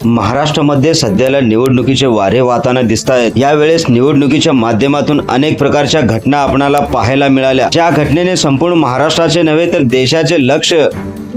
महाराष्ट्रामध्ये सध्याला निवडणुकीचे वारे वाहताना दिसत आहेत यावेळेस निवडणुकीच्या माध्यमातून अनेक प्रकारच्या घटना आपणाला पाहायला मिळाल्या. ज्या घटनेने संपूर्ण महाराष्ट्राचे नव्हे तर देशाचे लक्ष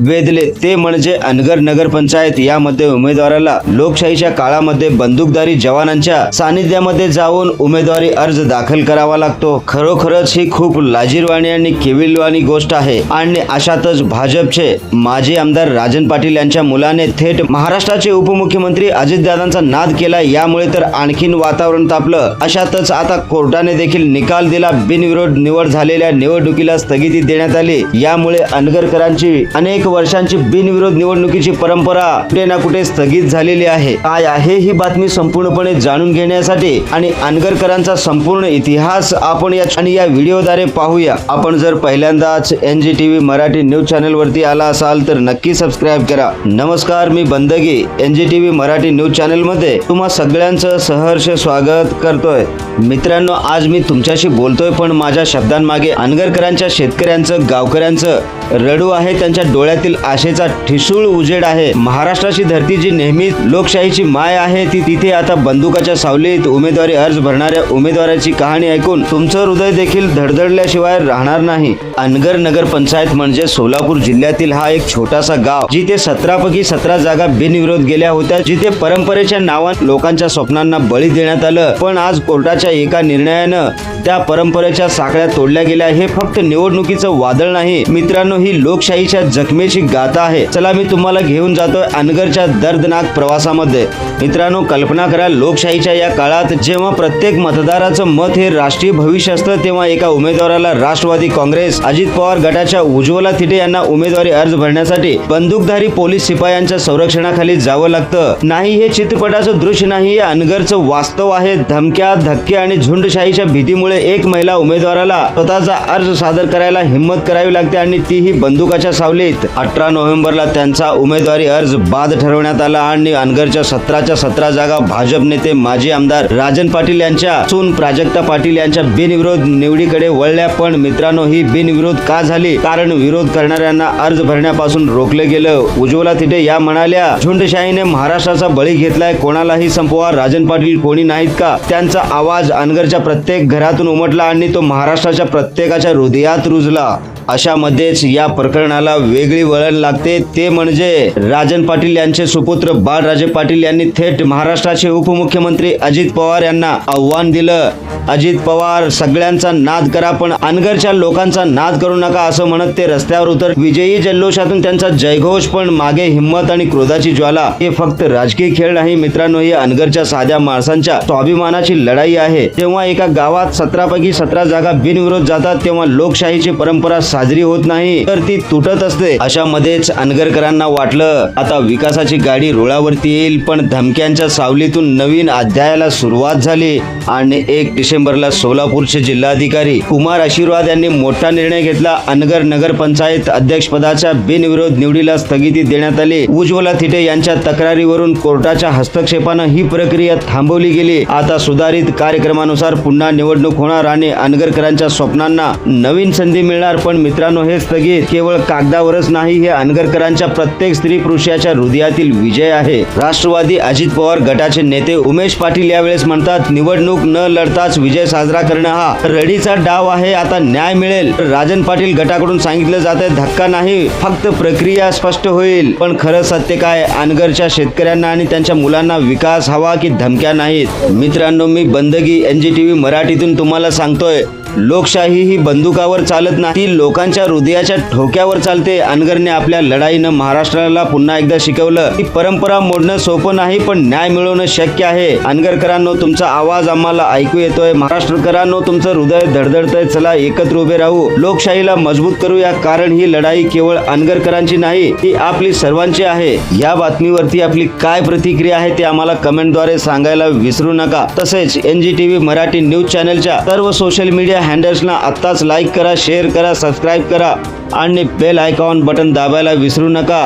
वेधले. ते म्हणजे अनगर नगर पंचायत. यामध्ये उमेदवाराला लोकशाहीच्या काळामध्ये बंदूकधारी जवानांच्या सानिध्यामध्ये जाऊन उमेदवारी अर्ज दाखल करावा लागतो. खरोखरच ही खूप लाजीरवाणी आणि केविलवाणी गोष्ट आहे. आणि अशातच भाजपचे माजी आमदार राजन पाटील यांच्या मुलाने थेट महाराष्ट्राचे उपमुख्यमंत्री अजितदादांचा नाद केला. यामुळे तर आणखीन वातावरण तापलं. अशातच आता कोर्टाने देखील निकाल दिला. बिनविरोध निवड झालेल्या निवडणुकीला स्थगिती देण्यात आली. यामुळे अनगरकरांची अनेक वर्षांची बिनविरोध निवडणुकीची परंपरा कुठे ना कुठे स्थगित झालेली आहे. काय आहे ही बातमी संपूर्णपणे जाणून घेण्यासाठी आणि अनगरकरांचा संपूर्ण इतिहास आपण या आणि या व्हिडिओद्वारे पाहूया. आपण जर पहिल्यांदाच N G T V Marathi news channel वरती आला असाल तर नक्की सबस्क्राईब करा. नमस्कार मी बंदगी N G T V Marathi news चॅनलमध्ये तुम्हा सगळ्यांचं सहर्ष स्वागत करतोय. मित्रांनो आज मी तुमच्याशी बोलतोय पण माझ्या शब्दांमागे अनगरकरांच्या शेतकऱ्यांचं गावकऱ्यांचं रडू आहे त्यांच्या डोळ्यातील आशेचा ठिसूळ उजेड आहे. महाराष्ट्राची धरती जी नेहमी लोकशाहीची माय आहे ती तिथे आता बंदुकाच्या सावलीत उमेदवारी अर्ज भरणाऱ्या उमेदवाराची कहाणी ऐकून तुमचं हृदय देखील धडधडल्याशिवाय राहणार नाही. अनगर नगर पंचायत म्हणजे सोलापूर जिल्ह्यातील हा एक छोटासा गाव जिथे सतरा पैकी सतरा जागा बिनविरोध गेल्या होत्या जिथे परंपरेच्या नावात लोकांच्या स्वप्नांना बळी देण्यात आलं. पण आज कोर्टाच्या एका निर्णयानं त्या परंपरेच्या साखळ्या तोडल्या गेल्या. हे फक्त निवडणुकीचं वादळ नाही मित्रांनो ही लोकशाहीच्या जखमी जखमेची गाथा आहे. चला मी तुम्हाला घेऊन जातोय अनगरच्या दर्दनाक प्रवासामध्ये. मित्रांनो कल्पना करा लोकशाहीच्या या काळात जेव्हा प्रत्येक मतदाराचं मत हे राष्ट्रीय भविष्य असतं तेव्हा एका उमेदवाराला राष्ट्रवादी काँग्रेस अजित पवार गटाच्या उज्ज्वला थिटे यांना उमेदवारी अर्ज भरण्यासाठी बंदूकधारी पोलीस शिपायांच्या संरक्षणाखाली जावं लागतं. नाही हे चित्रपटाचं दृश्य नाही हे अनगरचं वास्तव आहे. धमक्या धक्के आणि झुंडशाहीच्या भीतीमुळे एक महिला उमेदवाराला स्वतःचा अर्ज सादर करायला हिंमत करावी लागते आणि तीही बंदुकाच्या सावलीत. अठरा नोव्हेंबरला त्यांचा उमेदवारी अर्ज बाद ठरवण्यात आला आणि अनगरच्या सतराच्या सतरा जागा भाजप नेते माजी आमदार राजन पाटील यांच्या सून प्राजक्ता पाटील यांच्या बिनविरोध निवडीकडे वळल्या. पण मित्रांनो ही बिनविरोध का झाली? कारण विरोध करणाऱ्यांना अर्ज भरण्यापासून रोखलं गेलं. उज्ज्वला तिथे या म्हणाल्या झुंडशाहीने महाराष्ट्राचा बळी घेतलाय. कोणालाही संपवा राजन पाटील कोणी नाहीत का? त्यांचा आवाज अनगरच्या प्रत्येक घरातून उमटला आणि तो महाराष्ट्राच्या प्रत्येकाच्या हृदयात रुजला. अशामध्येच या प्रकरणाला वेगळी वळण लागते. ते म्हणजे राजन पाटील यांचे सुपुत्र बाळराजे पाटील यांनी थेट महाराष्ट्राचे उपमुख्यमंत्री अजित पवार यांना आव्हान दिलं. अजित पवार सगळ्यांचा नाद करा पण अनगरच्या लोकांचा नाद करू नका असं म्हणत ते रस्त्यावर उतर विजयी जल्लोषातून त्यांचा जयघोष पण मागे हिंमत आणि क्रोधाची ज्वाला. हे फक्त राजकीय खेळ नाही मित्रांनो ही अनगरच्या साध्या माणसांच्या स्वाभिमानाची लढाई आहे. तेव्हा एका गावात सतरा पैकी सतरा जागा बिनविरोध जातात तेव्हा लोकशाहीची परंपरा साजरी होत नाही तर ती तुटत असते. अशामध्येच अनगरकरांना वाटलं आता विकासाची गाडी रुळावरती येईल पण धमक्यांच्या सावलीतून नवीन अध्यायाला सुरुवात झाली. आणि एक डिसेंबरला सोलापूरचे जिल्हाधिकारी कुमार आशीर्वाद यांनी मोठा निर्णय घेतला. अनगर नगर पंचायत अध्यक्षपदाच्या बिनविरोध निवडीला स्थगिती देण्यात आली. उज्ज्वला थिटे यांच्या तक्रारीवरून कोर्टाच्या हस्तक्षेपानं ही प्रक्रिया थांबवली गेली. आता सुधारित कार्यक्रमानुसार पुन्हा निवडणूक होणार आणि अनगरकरांच्या स्वप्नांना नवीन संधी मिळणार पण मित्रांनो हे स्थगित केवळ कागदावरच नाही हे अनगरकरांच्या प्रत्येक स्त्री पुरुषाच्या हृदयातील विजय आहे. राष्ट्रवादी अजित पवार गटाचे नेते उमेश पाटील यावेळेस म्हणतात निवडणूक न लढताच विजय साजरा करणं हा रडीचा डाव आहे आता न्याय मिळेल. राजन पाटील गटाकडून सांगितलं जात धक्का नाही फक्त प्रक्रिया स्पष्ट होईल. पण खरं सत्य काय? अनगरच्या शेतकऱ्यांना आणि त्यांच्या मुलांना विकास हवा की धमक्या नाहीत? मित्रांनो मी बंदगी एन जी मराठीतून तुम्हाला सांगतोय लोकशाही ही बंदुकावर चालत नाही लोक लोकांच्या हृदयाच्या ठोक्यावर चालते. अनगरने आपल्या लढाईनं महाराष्ट्राला पुन्हा एकदा शिकवलं. की परंपरा मोडणं सोपं नाही पण न्याय मिळवणं शक्य आहे. अनगरकरांनो तुमचा आवाज आम्हाला ऐकू येतोय. महाराष्ट्रकरांनो तुमचं हृदय धडधडतंय. चला एकत्र उभे राहू. लोकशाहीला मजबूत करूया कारण ही लढाई केवळ अनगरकरांची नाही ती आपली सर्वांची आहे. या बातमीवरती आपली काय प्रतिक्रिया आहे ते आम्हाला कमेंटद्वारे सांगायला विसरू नका. तसेच एन जी मराठी न्यूज चॅनलच्या सर्व सोशल मीडिया हँडल्सना आत्ताच लाईक करा शेअर करा सबस्क्राईब करा आणि बेल आयकॉन बटन दाबायला विसरू नका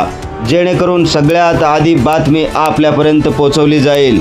जेणेकरून सगळ्यात आधी बातमी आपल्यापर्यंत पोहोचवली जाईल.